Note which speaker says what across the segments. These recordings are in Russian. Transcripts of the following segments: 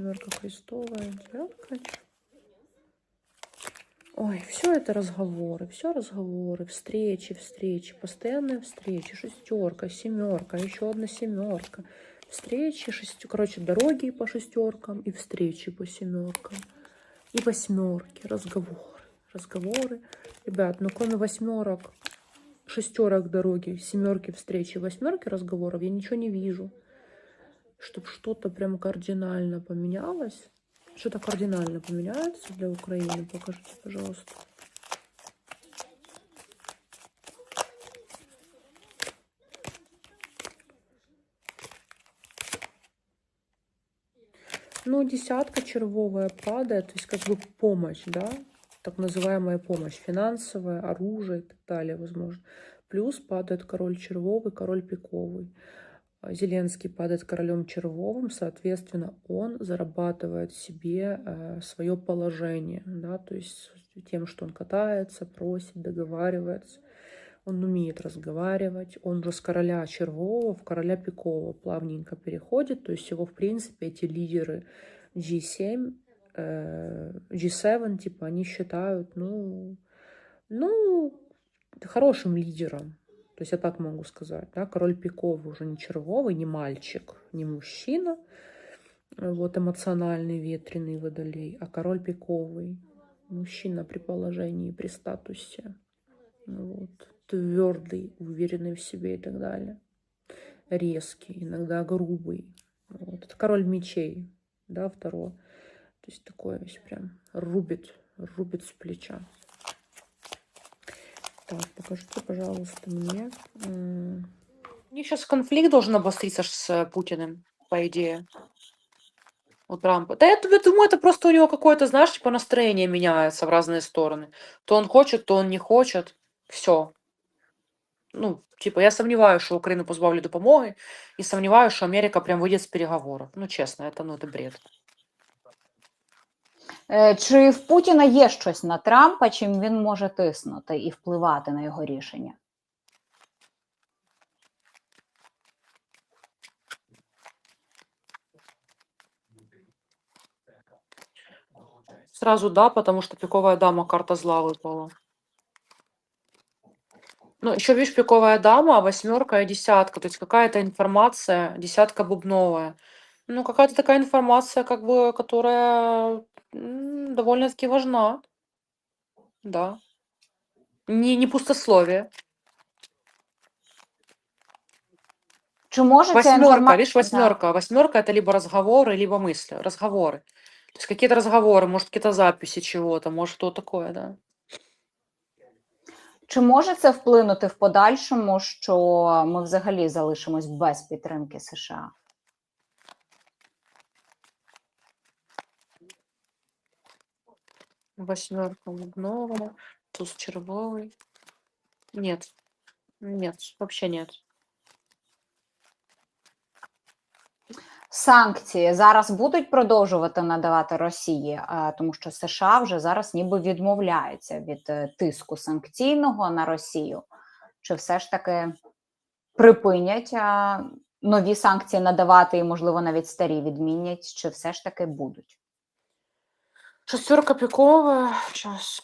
Speaker 1: Семерка крестовая, девятка. Ой, все это разговоры, все разговоры, встречи, встречи, постоянные встречи, шестерка, семерка, еще одна семерка, встречи, шестю, короче, дороги по шестеркам и встречи по семеркам, и восьмерки, разговоры, разговоры. Ребят, ну кроме восьмерок, шестерок дороги, семерки встречи, восьмерки разговоров, я ничего не вижу. Чтобы что-то прям кардинально поменялось. Что-то кардинально поменяется для Украины, покажите, пожалуйста. Ну, десятка червовая падает, то есть как бы помощь, да, так называемая помощь, финансовая, оружие и так далее, возможно. Плюс падает король червовый, король пиковый. А Зеленский падает королем червовым, соответственно, он зарабатывает себе э, свое положение, да, то есть тем, что он катается, просит, договаривается. Он умеет разговаривать, он же с короля червового в короля пикового плавненько переходит, то есть его, в принципе, эти лидеры G7, э, G7, типа, они считают, ну, ну, хорошим лидером, то есть я так могу сказать, да, король пиковый уже не червовый, не мальчик, не мужчина, вот эмоциональный, ветреный водолей, а король пиковый, мужчина при положении, при статусе, вот, твердый, уверенный в себе и так далее, резкий, иногда грубый, вот, это король мечей, да, второго, то есть такое весь прям рубит, рубит с плеча. Так, покажите, пожалуйста, мне. м,
Speaker 2: У них сейчас конфликт должен обостриться с э, Путиным, по идее. У Трампа. Да я я думаю, это просто у него какое-то, знаешь, типа настроение меняется в разные стороны. То он хочет, то он не хочет. Все. Ну, типа, я сомневаюсь, что Украину позбавлю допомоги, и сомневаюсь, что Америка прям выйдет с переговоров. Ну, честно, это, ну, это бред.
Speaker 3: Е, Чи в Путіна є щось на Трампа, чим він може тиснути і впливати на його рішення?
Speaker 2: Сразу да, потому что пиковая дама, карта зла выпала. Ну, еще видишь, пиковая дама, восьмерка и десятка. То есть какая-то информация, десятка бубновая. Ну, какая-то такая информация, как бы, которая довольно-таки важна. Да. Не, не пустословие.
Speaker 3: Чи може ця
Speaker 2: Восьмерка,
Speaker 3: інформація...
Speaker 2: видишь, восьмерка. Восьмерка это либо разговоры, либо мысли. Разговоры. То есть какие-то разговоры, может, какие-то записи чего-то, может, что такое, да.
Speaker 3: Чи може це вплинути в подальшому, що ми взагалі залишимось без підтримки США?
Speaker 2: Восьмерка бубновая, туз червовый. Нет. Нет, вообще нет.
Speaker 3: Санкції зараз будуть продовжувати надавати Росії, тому що США вже зараз ніби відмовляються від е, тиску санкційного на Росію. Чи все ж таки припинять нові санкції надавати, і, можливо, навіть старі відмінять, чи все ж таки будуть?
Speaker 2: Шестерка пиковая. Сейчас.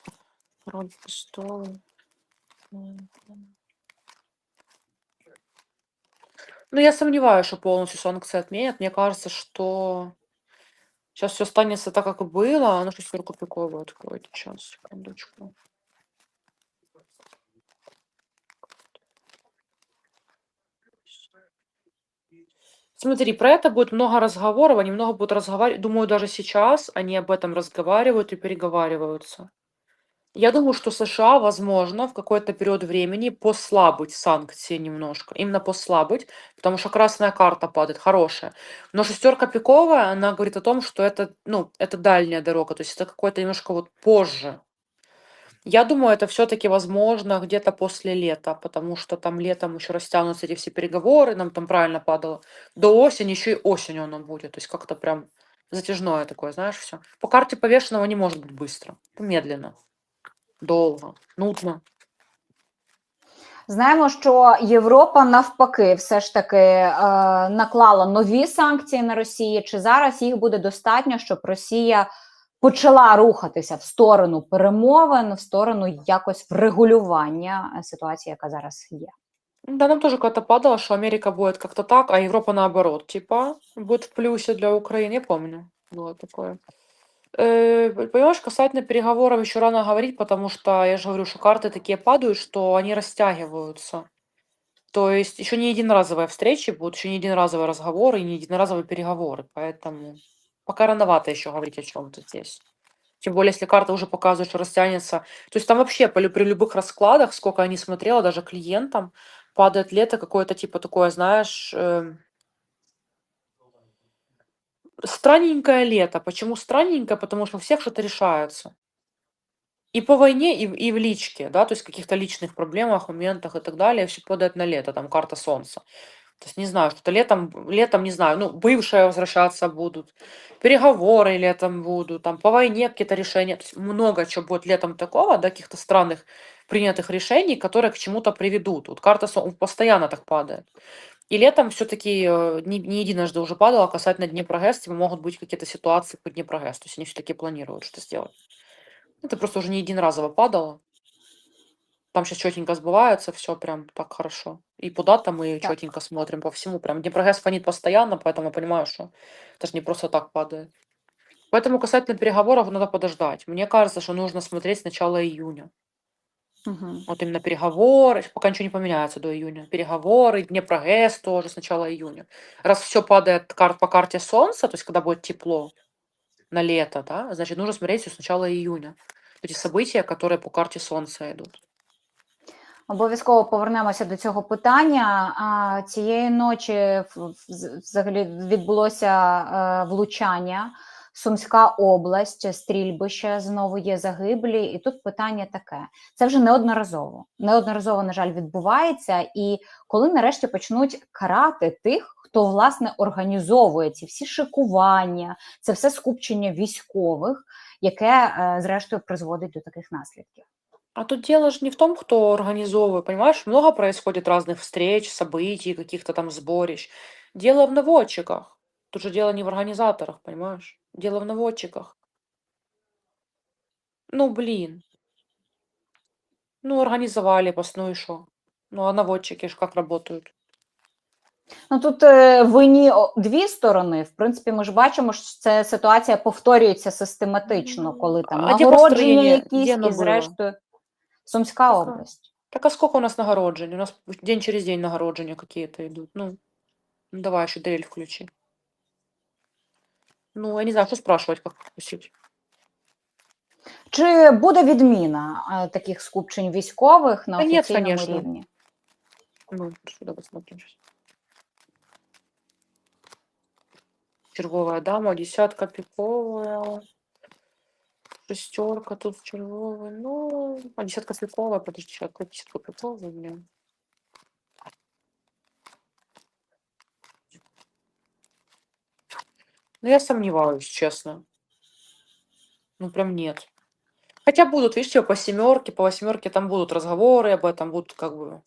Speaker 2: Король престолов. М. Ну, я сомневаюсь, что полностью санкции отменят. Мне кажется, что сейчас все останется так, как и было. А ну, шестерку пиковую откройте. Сейчас, секундочку. Смотри, про это будет много разговоров, они много будут разговаривать. Думаю, даже сейчас они об этом разговаривают и переговариваются. Я думаю, что США, возможно, в какой-то период времени послабить санкции немножко. Именно послабить, потому что красная карта падает, хорошая. Но шестерка пиковая, она говорит о том, что это, ну, это дальняя дорога, то есть это какой-то немножко вот позже. Я думаю, это все-таки возможно где-то после лета, потому что там летом еще растянутся эти все переговоры, нам там правильно падало. До осени, еще и осенью оно будет. То есть как-то прям затяжное такое, знаешь, все. По карте повешенного не может быть быстро. Это медленно, долго, нудно.
Speaker 3: Знаємо, що Європа навпаки все ж таки е, наклала нові санкції на Росію. Чи зараз їх буде достатньо, щоб Росія почала рухатися в сторону перемовин, в сторону якось врегулювання е, ситуації, яка зараз є?
Speaker 2: Да, нам тоже когда-то падало, что Америка будет как-то так, а Европа наоборот, типа, будет в плюсе для Украины. Я помню, было такое. Э, п- понимаешь, касательно переговоров еще рано говорить, потому что я же говорю, что карты такие падают, что они растягиваются. То есть еще не единоразовые встречи будут, еще не единоразовые разговоры и не единоразовые переговоры. Поэтому пока рановато еще говорить о чем-то здесь. Тем более, если карта уже показывает, что растянется. То есть там вообще при любых раскладах, сколько я не смотрела, даже клиентам, падает лето какое-то типа такое, знаешь, эм, странненькое лето. Почему странненькое? Потому что у всех что-то решается. И по войне, и, в- и в личке, да, то есть каких-то личных проблемах, моментах и так далее, все падает на лето, там карта солнца. То есть не знаю, что-то летом, летом, не знаю, ну, бывшие возвращаться будут, переговоры летом будут, там по войне какие-то решения, то есть много чего будет летом такого, да, каких-то странных принятых решений, которые к чему-то приведут. Вот карта Сол- постоянно так падает. И летом все-таки не, не единожды уже падала касательно Днепрогэс, типа могут быть какие-то ситуации по Днепрогэс, то есть они все-таки планируют что сделать. Это просто уже не единоразово падало. Там сейчас четенько сбывается, все прям так хорошо. И по датам мы
Speaker 3: Так.
Speaker 2: четенько смотрим по всему. Прям Днепрогэс фонит постоянно, поэтому я понимаю, что это же не просто так падает. Поэтому касательно переговоров надо подождать. Мне кажется, что нужно смотреть с начала июня.
Speaker 3: Угу.
Speaker 2: Вот именно переговоры, пока ничего не поменяется до июня. Переговоры, Днепрогэс тоже с начала июня. Раз все падает кар- по карте Солнца, то есть когда будет тепло на лето, да, значит, нужно смотреть всё с начала июня. Эти события, которые по карте Солнца идут.
Speaker 3: Обов'язково повернемося до цього питання. А цієї ночі взагалі відбулося е, влучання. Сумська область, стрільбище, знову є загиблі. І тут питання таке: це вже неодноразово. Неодноразово, на жаль, відбувається. І коли нарешті почнуть карати тих, хто власне організовує ці всі шикування, це все скупчення військових, яке е, зрештою призводить до таких наслідків.
Speaker 2: А тут дело же не в том, кто организовывает, понимаешь, много происходит разных встреч, событий, каких-то там сборищ. Дело в наводчиках. Тут же дело не в организаторах, понимаешь? Дело в наводчиках. Ну, блин. Ну, организовали пос, ну и шо? Ну, а наводчики ж как работают?
Speaker 3: Ну тут е, винні о- дві сторони. В принципі, ми ж бачимо, що це ситуація повторюється систематично, коли там
Speaker 2: А де
Speaker 3: нагородження
Speaker 2: построєння?
Speaker 3: якісь,
Speaker 2: Де воно
Speaker 3: і
Speaker 2: було?
Speaker 3: зрештою Сумська область.
Speaker 2: Так а сколько у нас нагороджений? У нас день через день нагороджения какие-то идут. Ну, ну давай еще дрель включи. Ну, я не знаю, что спрашивать, как включить.
Speaker 3: Чи буде відміна е, таких скупчень військових на
Speaker 2: Та ні,
Speaker 3: офіційному
Speaker 2: конечно.
Speaker 3: рівні?
Speaker 2: Ну, сюда посмотрим сейчас. Червовая дама, десятка пиковая. Шестерка тут червовая. Ну, а десятка пиковая, подожди, сейчас какая десятка пиковая, блин. Ну, я сомневаюсь, честно. Ну, прям нет. Хотя будут, видишь, типа по семерке, по восьмерке там будут разговоры об этом, будут как бы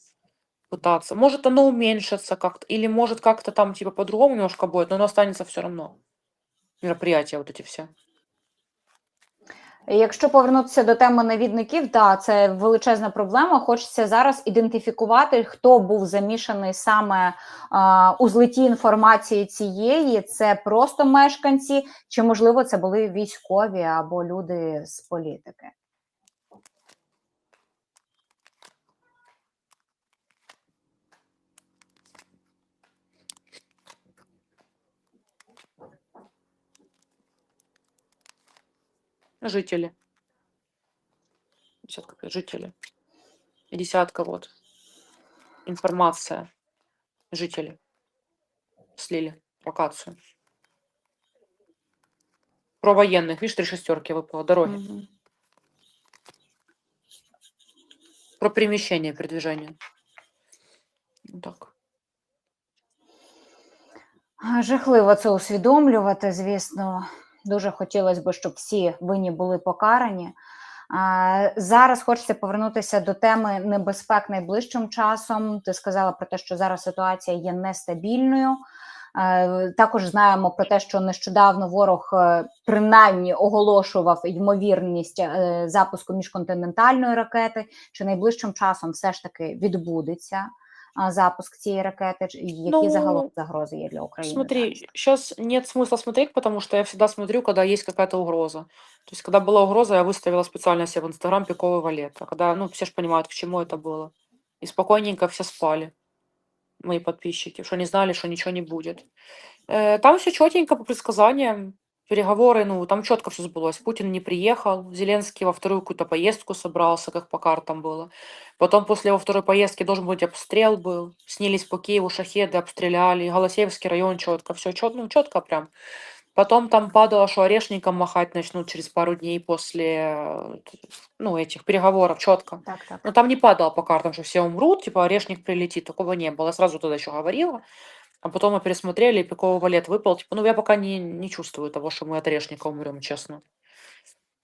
Speaker 2: пытаться. Может, оно уменьшится как-то, или может как-то там типа по-другому немножко будет, но оно останется все равно. Мероприятия вот эти все.
Speaker 3: Якщо повернутися до теми навідників, да, це величезна проблема. Хочеться зараз ідентифікувати, хто був замішаний саме а, у злиті інформації цієї. Це просто мешканці, чи можливо це були військові або люди з політики.
Speaker 2: Жители. Десятка, жители. И десятка вот. Информация. Жители. Слили локацию. Про военных. Видишь, три шестерки выпало. Дороги. Про перемещение, передвижение. Вот так.
Speaker 3: Жахливо це усвідомлювати, звісно. Дуже хотілося б, щоб всі винні були покарані. Зараз хочеться повернутися до теми небезпек найближчим часом. Ти сказала про те, що зараз ситуація є нестабільною. Також знаємо про те, що нещодавно ворог е, принаймні оголошував ймовірність е, запуску міжконтинентальної ракети. Чи найближчим часом все ж таки відбудеться запуск цієї ракети? Чи- Які
Speaker 2: Ну,
Speaker 3: загалом загрози є для України?
Speaker 2: Смотри,
Speaker 3: зараз?
Speaker 2: сейчас нет смысла смотреть, потому что я всегда смотрю, когда есть какая-то угроза. То есть, когда была угроза, я выставила специально себе в Инстаграм пиковый валет. А когда, ну, все же понимают, к чему это было. И спокойненько все спали, мои подписчики, что не знали, что ничего не будет. Э, Там все четенько по предсказаниям. Переговоры, ну, там четко все сбылось. Путин не приехал, Зеленский во вторую какую-то поездку собрался, как по картам было. Потом после его второй поездки должен быть обстрел был. Снились по Киеву шахеды, обстреляли. Голосеевский район четко, все четко, ну, четко прям. Потом там падало, что орешником махать начнут через пару дней после э, ну, этих переговоров, четко.
Speaker 3: Так, так.
Speaker 2: Но там не падало по картам, что все умрут, типа орешник прилетит, такого не было. Я сразу тогда еще говорила. А потом мы пересмотрели, и пиковый валет выпал. Типа, ну, я пока не, не чувствую того, что мы от орешника умрем, честно.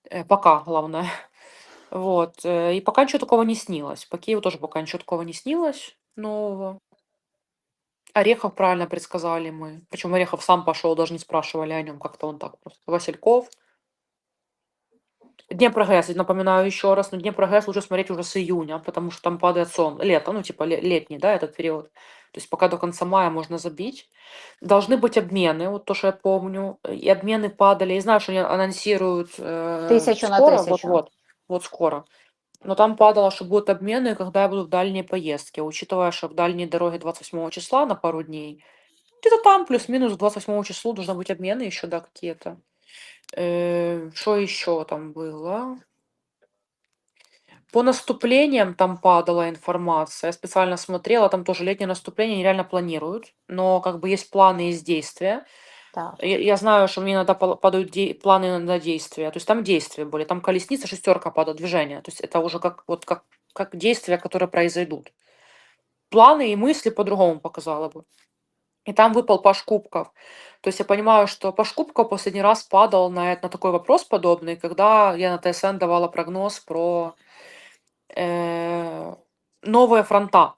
Speaker 2: Э, Пока, главное. Вот. э, И пока ничего такого не снилось. По Киеву тоже пока ничего такого не снилось нового. Орехов правильно предсказали мы. Причем Орехов сам пошел, даже не спрашивали о нем, как-то он так просто. Васильков. Днепрогэс, напоминаю еще раз, но Днепрогэс лучше смотреть уже с июня, потому что там падает сон. Лето, ну типа ле- летний, да, этот период. То есть пока до конца мая можно забить. Должны быть обмены, вот то, что я помню. И обмены падали. Я знаю, что они анонсируют э,
Speaker 3: Тысячу на
Speaker 2: скоро,
Speaker 3: тысячу.
Speaker 2: вот-вот, вот скоро. Но там падало, что будут обмены, когда я буду в дальние поездки. Учитывая, что в дальние дороги 28 числа на пару дней, где-то там плюс-минус к 28 числу должны быть обмены еще, да, какие-то. Э, Что еще там было? По наступлениям там падала информация. Я специально смотрела, там тоже летнее наступление нереально планируют, но как бы есть планы, есть действия.
Speaker 3: так.
Speaker 2: Я, я знаю, что мне иногда пала- падают де- планы на действия. То есть там действия были, там колесница, шестерка падает, движение. То есть это уже как, вот как, как действия, которые произойдут. Планы и мысли по-другому показала бы. И там выпал Паш Кубков. То есть я понимаю, что Паш Кубков последний раз падал на, на такой вопрос подобный, когда я на ТСН давала прогноз про э, новые фронта.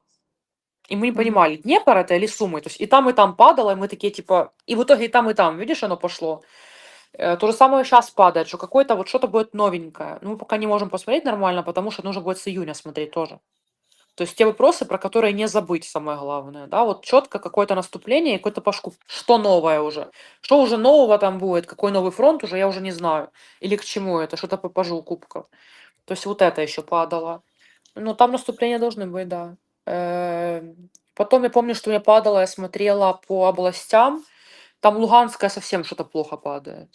Speaker 2: И мы не
Speaker 3: Мгм.
Speaker 2: понимали, Днепр это или Сумы. То есть и там, и там падало, и мы такие типа... И в итоге и там, и там, видишь, оно пошло. Э, То же самое сейчас падает, что какое-то вот что-то будет новенькое. Но мы пока не можем посмотреть нормально, потому что нужно будет с июня смотреть тоже. То есть те вопросы, про которые не забыть, самое главное. Да, вот четко какое-то наступление какой-то пашку. Что новое уже? Что уже нового там будет? Какой новый фронт уже, я уже не знаю. Или к чему это? Что-то по пажу кубков. То есть вот это еще падало. Ну, там наступления должны быть, да. Э, Потом я помню, что мне падало, я смотрела по областям. Там Луганская совсем что-то плохо падает.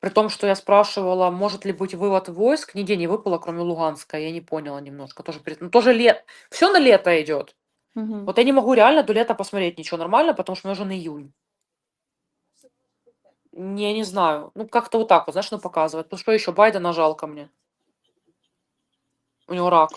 Speaker 2: При том, что я спрашивала, может ли быть вывод войск, нигде не выпало, кроме Луганска. Я не поняла немножко. Тоже, перед- ну, тоже лет. Все на лето идет.
Speaker 3: Мгм.
Speaker 2: Вот я не могу реально до лета посмотреть ничего нормально, потому что мне уже на июнь. Не, не знаю. Ну, как-то вот так вот, знаешь, ну, показывает. Потому что еще Байдена жалко мне. У него рак.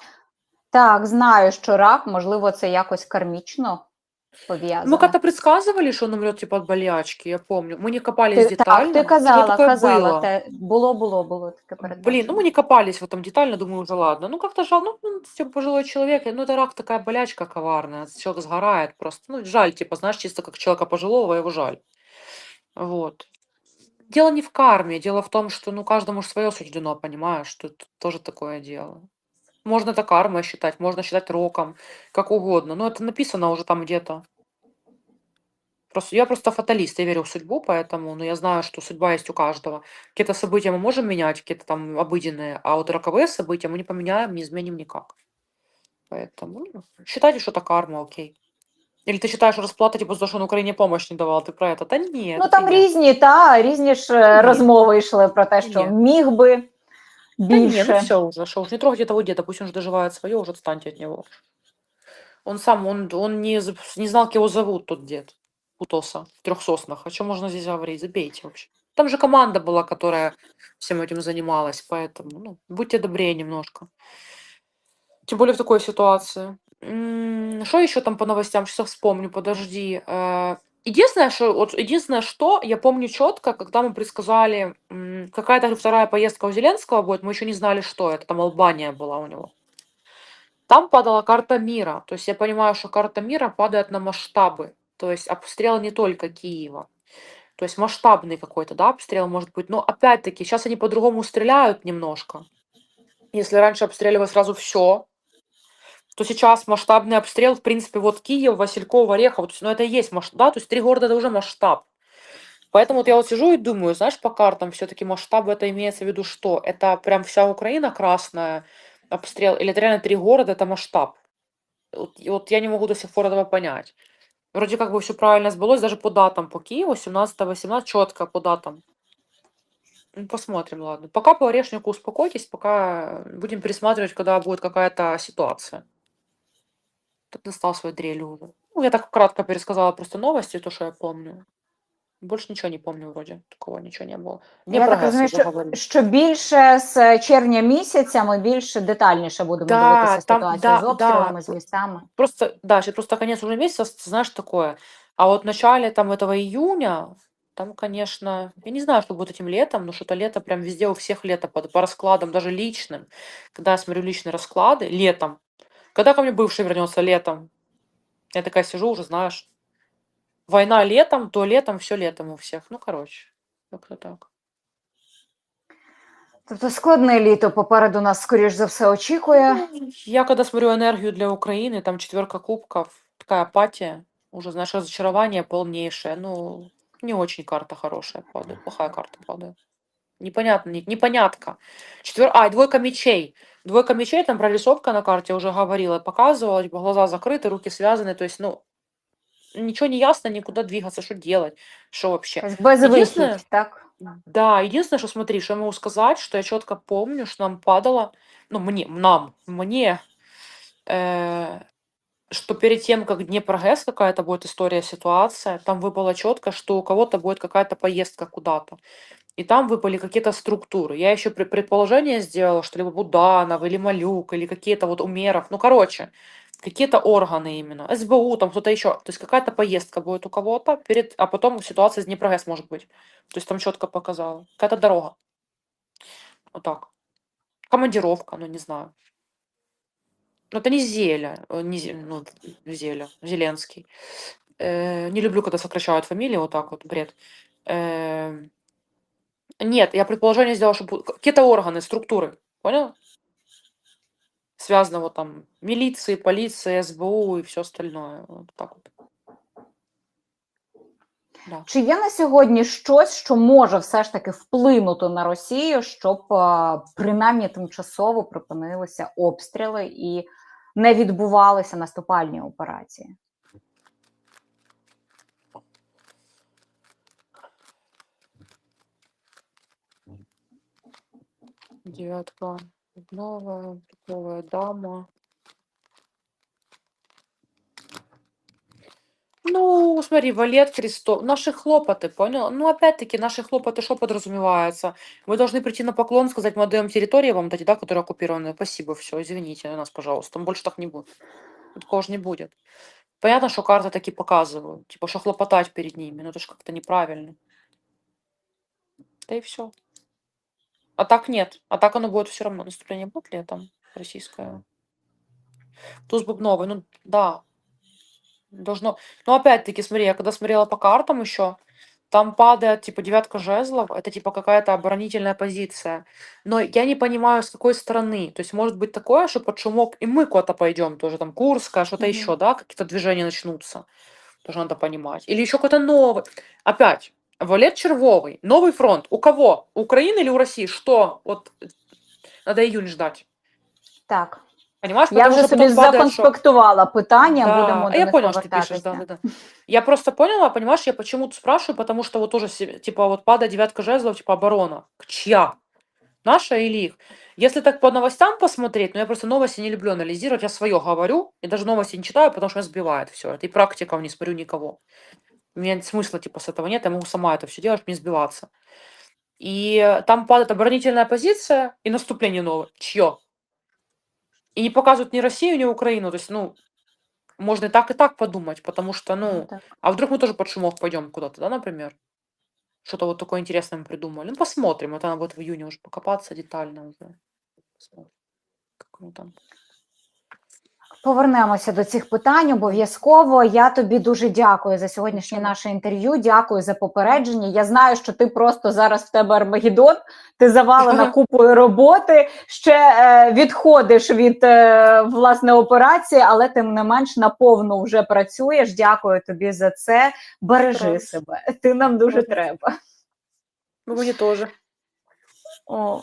Speaker 3: Так, знаю, що рак, можливо, це якось кармічно
Speaker 2: Мы
Speaker 3: пов'язано.
Speaker 2: как-то предсказывали, что он умрет типа от болячки, я помню. Мы не копались
Speaker 3: Ти,
Speaker 2: детально.
Speaker 3: так, ти
Speaker 2: Что
Speaker 3: казала,
Speaker 2: такое
Speaker 3: казала,
Speaker 2: было?
Speaker 3: те, було, було, було таке
Speaker 2: Блин, ну
Speaker 3: передбачено.
Speaker 2: мы не копались в этом детально, думаю, уже ладно. Ну как-то жаль, ну, ну, типа пожилой человек, ну это рак такая болячка коварная, человек сгорает просто. Ну жаль, типа, знаешь, чисто как человека пожилого, его жаль. Вот. Дело не в карме, дело в том, что, ну, каждому же свое суждено, понимаешь, тут тоже такое дело. Можно это кармой считать, можно считать роком, как угодно, но это написано уже там где-то. Просто, я просто фаталист, я верю в судьбу, поэтому, ну, я знаю, что судьба есть у каждого. Какие-то события мы можем менять, какие-то там обыденные, а вот роковые события мы не поменяем, не изменим никак. Поэтому ну, считайте, что это карма, окей. Или ты считаешь, что расплата, типа, за то, что на Украине помощь не давал, ты про это? Да нет.
Speaker 3: Ну
Speaker 2: это
Speaker 3: там
Speaker 2: фигня.
Speaker 3: різні, та, різні ж е,
Speaker 2: Ні.
Speaker 3: розмови йшли про те, що
Speaker 2: Ні.
Speaker 3: міг би
Speaker 2: Да не,
Speaker 3: більше.
Speaker 2: ну все уже, что уж не трогайте этого деда, пусть он же доживает свое, уже отстаньте от него. Он сам, он, он не, не знал, как его зовут, тот дед. Утоса в трех соснах. О чем можно здесь говорить? Забейте вообще. Там же команда была, которая всем этим занималась, поэтому, ну, будьте добрее немножко. Тем более в такой ситуации. Что еще там по новостям? Сейчас вспомню, подожди. Э, Единственное, что, вот единственное, что я помню четко, когда мы предсказали м, какая-то вторая поездка у Зеленского будет, мы еще не знали, что это, там Албания была у него. Там падала карта мира, то есть я понимаю, что карта мира падает на масштабы, то есть обстрел не только Киева, то есть масштабный какой-то, да, обстрел может быть, но опять-таки сейчас они по-другому стреляют немножко. Если раньше обстреливали сразу все, то сейчас масштабный обстрел, в принципе, вот Киев, Васильков, Орехов, то есть, ну это и есть масштаб, да, то есть три города это уже масштаб. Поэтому вот я вот сижу и думаю, знаешь, по картам все-таки масштаб это имеется в виду что? Это прям вся Украина красная, обстрел, или это реально три города, это масштаб? Вот, и вот я не могу до сих пор этого понять. Вроде как бы все правильно сбылось, даже по датам, по Киеву, 17-18, четко по датам. Ну, посмотрим, ладно. Пока по орешнику успокойтесь, пока будем пересматривать, когда будет какая-то ситуация. Тут достал свою дрель уже. Ну, я так кратко пересказала просто новости, то, что я помню. Больше ничего не помню вроде. Такого ничего не было. Не
Speaker 3: Я
Speaker 2: про
Speaker 3: так
Speaker 2: ГЕС
Speaker 3: розумію,
Speaker 2: уже
Speaker 3: що,
Speaker 2: говорили.
Speaker 3: що більше з червня місяця ми більше детальніше будемо
Speaker 2: Да,
Speaker 3: дивитися
Speaker 2: там-
Speaker 3: ситуацію
Speaker 2: да,
Speaker 3: з обстрілами,
Speaker 2: да.
Speaker 3: з містами.
Speaker 2: Просто, да, сейчас просто конец уже месяца, с- знаешь, такое. А вот в начале там этого июня, там, конечно, я не знаю, что будет этим летом, но что-то лето прям везде у всех лето по, по раскладам, даже личным. Когда я смотрю личные расклады, летом. Когда ко мне бывший вернется летом? Я такая сижу уже, знаешь, война летом, то летом, все летом у всех. Ну, короче, как-то так.
Speaker 3: Тобто складне літо попереду нас, скоріш за все, очікує.
Speaker 2: Ну, Я когда смотрю энергию для Украины, там четверка кубков, такая апатия, уже, знаешь, разочарование полнейшее. Ну, не очень карта хорошая падает, плохая карта падает. Непонятно, не- непонятка. Четвер... А, и двойка мечей. Двойка мечей, там прорисовка на карте уже говорила, показывала, типа, глаза закрыты, руки связаны, то есть, ну, ничего не ясно, никуда двигаться, что делать, что вообще.
Speaker 3: Без
Speaker 2: Єдине-
Speaker 3: вихід, так?
Speaker 2: Да, единственное, что смотри, что я могу сказать, что я четко помню, что нам падало, ну, мне, нам, мне, э, что перед тем, как Днепрогэс какая-то будет история, ситуация, там выпало четко, что у кого-то будет какая-то поездка куда-то. И там выпали какие-то структуры. Я еще предположение сделала, что либо Буданов, или Малюк, или какие-то вот Умеров. Ну, короче, какие-то органы именно. СБУ, там кто-то еще. То есть какая-то поездка будет у кого-то, перед, а потом ситуация с Днепрогэс может быть. То есть там четко показала. Какая-то дорога. Вот так. Командировка, ну не знаю. Ну, это не Зеля, э, не Зе- ну, Зеля, Зеленский. Э, не люблю, когда сокращают фамилии, вот так вот, бред. Э, нет, я предположение сделала, что бу- какие-то органы, структуры, понял? Связано вот там милиции, полиции, СБУ и все остальное. Вот так вот. Да.
Speaker 3: Чи є на сьогодні щось, що може все ж таки вплинути на Росію, щоб принаймні тимчасово припинилися обстріли і не відбувалися наступальні операції?
Speaker 2: Девятка. Новая, новая дама. Ну, смотри, валет крестов. Наши хлопоты, понял? Ну, опять-таки, наши хлопоты что подразумевается? Вы должны прийти на поклон, сказать, мы отдаем территории вам дать, да, которые оккупированы. Спасибо, все, извините нас, пожалуйста. Там больше так не будет. Такого же не будет. Понятно, что карты таки показывают. Типа, что хлопотать перед ними. Ну, это же как-то неправильно. Да и все. А так нет. А так оно будет все равно. Наступление будет летом российское. Туз бубновый, ну да. Должно. Но опять-таки, смотри, я когда смотрела по картам еще, там падает типа девятка жезлов, это типа какая-то оборонительная позиция. Но я не понимаю, с какой стороны. То есть может быть такое, что под шумок и мы куда-то пойдем, тоже там Курская, что-то
Speaker 3: Мгм.
Speaker 2: еще, да, какие-то движения начнутся. Тоже надо понимать. Или еще какой-то новый. Опять, Валет Червовый, новый фронт. У кого? У Украины или у России? Что? Вот э, надо июнь ждать.
Speaker 3: Так,
Speaker 2: Понимаешь?
Speaker 3: я вже
Speaker 2: что
Speaker 3: собі законспектувала питання,
Speaker 2: Да,
Speaker 3: будемо
Speaker 2: а
Speaker 3: до
Speaker 2: я
Speaker 3: них
Speaker 2: понял, что ты пишешь, да, да, да. Я просто поняла, понимаешь, я почему-то спрашиваю, потому что вот тоже, типа, вот падает девятка жезлов, типа, оборона. Чья? Наша или их? Если так по новостям посмотреть, ну я просто новости не люблю анализировать, я свое говорю, и даже новости не читаю, потому что меня сбивает все. Это и практиков не смотрю никого. У меня смысла, типа, с этого нет, я могу сама это все делать, не сбиваться. И там падает оборонительная позиция и наступление новое. Чье? И не показывают ни Россию, ни Украину. То есть, ну, можно и так, и так подумать, потому что, ну,
Speaker 3: Так.
Speaker 2: а вдруг мы тоже под шумок пойдем куда-то, да, например? Что-то вот такое интересное мы придумали. Ну, посмотрим. Это надо будет в июне уже покопаться детально уже. Посмотрим, как оно там.
Speaker 3: Повернемося до цих питань обов'язково. Я тобі дуже дякую за сьогоднішнє наше інтерв'ю. Дякую за попередження. Я знаю, що ти просто зараз в тебе Армагеддон, ти завалена купою роботи, ще е, відходиш від е, власне операції, але тим не менш наповну вже працюєш. Дякую тобі за це. Бережи
Speaker 2: Стараюсь.
Speaker 3: себе. Ти нам дуже треба.
Speaker 2: Мені теж.
Speaker 3: О.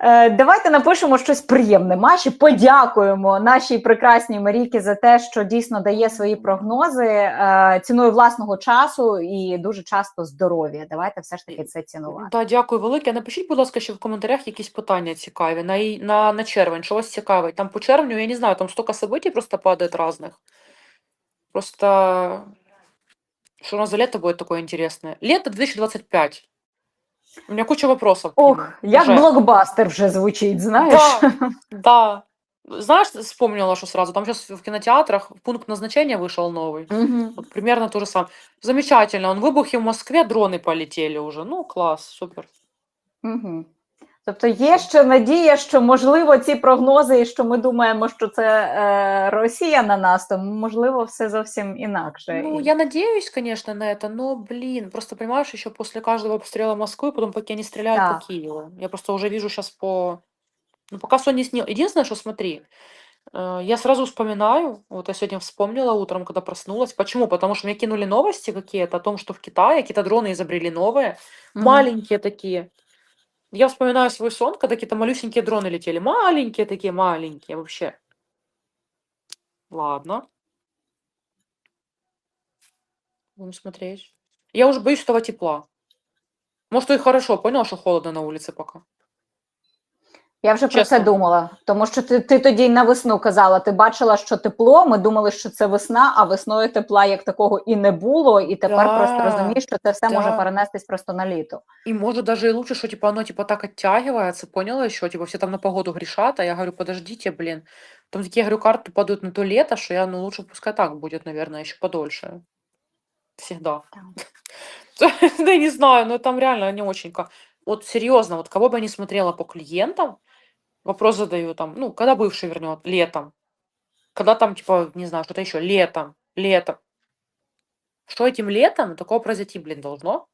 Speaker 3: Е, давайте напишемо щось приємне. Маші, подякуємо нашій прекрасній Маріки за те, що дійсно дає свої прогнози е, ціною власного часу і дуже часто здоров'я. Давайте все ж таки це цінувати.
Speaker 2: Да, дякую велике. Напишіть, будь ласка, ще в коментарях якісь питання цікаві на, на, на червень. Що вас цікавить? Там по червню, я не знаю, там столько событий просто падает разных. Просто что у нас за лето будет такое интересное? Лето 2025. У меня куча вопросов.
Speaker 3: Ох,
Speaker 2: уже.
Speaker 3: блокбастер вже звучить, знаєш?
Speaker 2: Да, да. Знаешь, вспомнила, что сразу. Там сейчас в кинотеатрах пункт назначения вышел новый.
Speaker 3: Мгм.
Speaker 2: Вот примерно то же самое. Замечательно. Он выбухи в Москве, дроны полетели уже. Ну, класс, супер.
Speaker 3: Мгм. Тобто є ще надія, що можливо ці прогнози, і що ми думаємо, що це е, Росія на нас, то можливо все зовсім інакше.
Speaker 2: Ну,
Speaker 3: І-
Speaker 2: я надеюсь, конечно, на это, но, блин, просто понимаешь, еще после каждого обстрела Москвы, потом пока они стреляют
Speaker 3: Так.
Speaker 2: по Киеву. Я просто уже вижу сейчас по... Ну, пока Sony снял. Единственное, что смотри, э, я сразу вспоминаю, вот я сегодня вспомнила утром, когда проснулась. Почему? Потому что мне кинули новости какие-то о том, что в Китае какие-то дроны изобрели новые,
Speaker 3: Мгм.
Speaker 2: маленькие такие. Я вспоминаю свой сон, когда какие-то малюсенькие дроны летели. Маленькие такие, маленькие вообще. Ладно. Будем смотреть. Я уже боюсь этого тепла. Может, и хорошо, понял, что холодно на улице пока.
Speaker 3: Я вже про це думала, тому що ти, ти тоді на весну казала, ти бачила, що тепло. Ми думали, що це весна, а весною тепла як такого і не було. І тепер
Speaker 2: Да,
Speaker 3: просто розумієш, що це все може перенестись просто на літо.
Speaker 2: Может даже и лучше, что типа оно типа так оттягивается, поняла еще? Типа все там на погоду грешат, а я говорю, подождите, блин. Там такие, говорю, карты падают на то лето, что я, ну, лучше пускай так будет, наверное, еще подольше. Всегда. Да не знаю, но там реально не очень... Вот серьезно, вот кого бы я ни смотрела по клиентам, вопрос задаю там, ну, когда бывший вернет? Летом. Когда там, типа, не знаю, что-то еще, летом, летом. Что этим летом такого произойти, блин, должно?